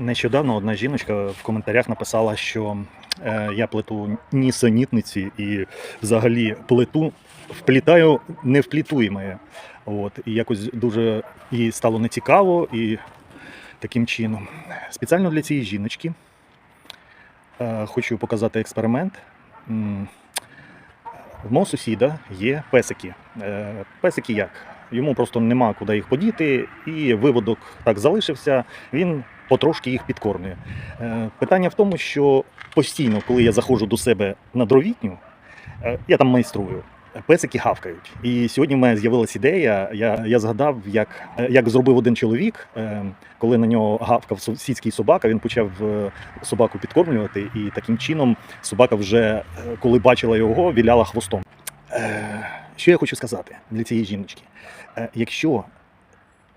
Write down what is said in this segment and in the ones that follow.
Нещодавно одна жіночка в коментарях написала, що е, я плету нісенітниці і взагалі плету, вплітаю невплітуєме. От, і якось дуже їй стало нецікаво і таким чином. Спеціально для цієї жіночки е, хочу показати експеримент. В мого сусіда є песики. Е, Песики як? Йому просто нема куди їх подіти, і виводок так залишився. Він потрошки їх підкормлює. Е, Питання в тому, що постійно, коли я заходжу до себе на дровітню, е, я там майструю. Песики гавкають. І сьогодні в мене з'явилася ідея. Я, я згадав, як, е, як зробив один чоловік, коли на нього гавкав сусідський собака, він почав собаку підкормлювати, і таким чином собака вже, коли бачила його, віляла хвостом. Що я хочу сказати для цієї жіночки? Якщо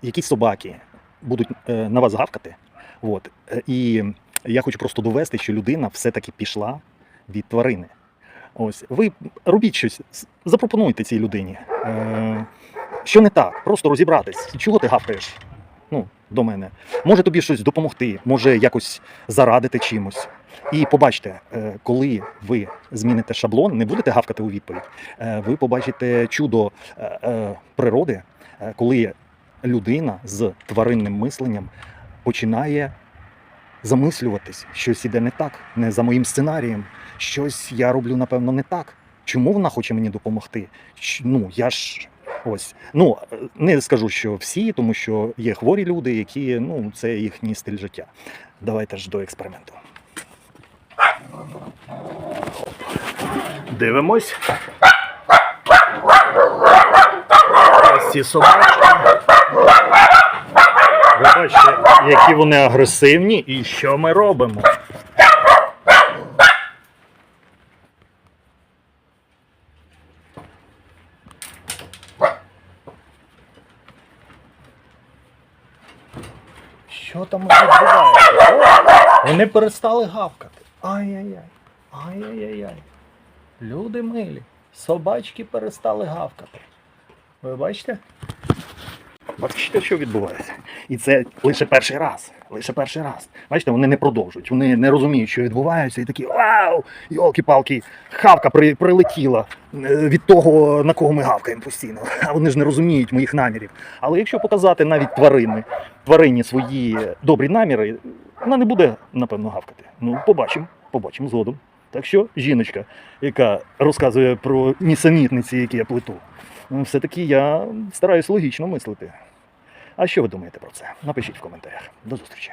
якісь собаки будуть на вас гавкати, от, е, і я хочу просто довести, що людина все-таки пішла від тварини. Ось, ви робіть щось, запропонуйте цій людині. Е, що не так, просто розібратись. Чого ти гавкаєш? Ну, до мене. Може тобі щось допомогти, може якось зарадити чимось. І побачте, е, коли ви зміните шаблон, не будете гавкати у відповідь, е, ви побачите чудо природи, коли людина з тваринним мисленням починає замислюватись, щось іде не так, не за моїм сценарієм, щось я роблю, напевно, не так. Чому вона хоче мені допомогти? Ну, я ж ось. Ну, не скажу, що всі, тому що є хворі люди, які ну, це їхній стиль життя. Давайте ж до експерименту. Дивимось. Ось ці собачки. Ви бачите, які вони агресивні і що ми робимо. Що там відбувається? О, вони перестали гавкати. Ай-яй-яй. Ай-яй-яй. Люди милі. Собачки перестали гавкати. Ви бачите? Бачите, що відбувається? І це лише перший раз. Лише перший раз. Бачите, вони не продовжують, вони не розуміють, що відбувається, і такі вау! Йолки-палки, хавка при, прилетіла е, від того, на кого ми гавкаємо постійно. А вони ж не розуміють моїх намірів. Але якщо показати навіть тварини, тварині свої добрі наміри, вона не буде, напевно, гавкати. Ну, побачимо, побачимо згодом. Так що жіночка, яка розказує про нісенітниці, які я плету, все-таки я стараюсь логічно мислити. А що ви думаєте про це? Напишіть в коментарях. До зустрічі.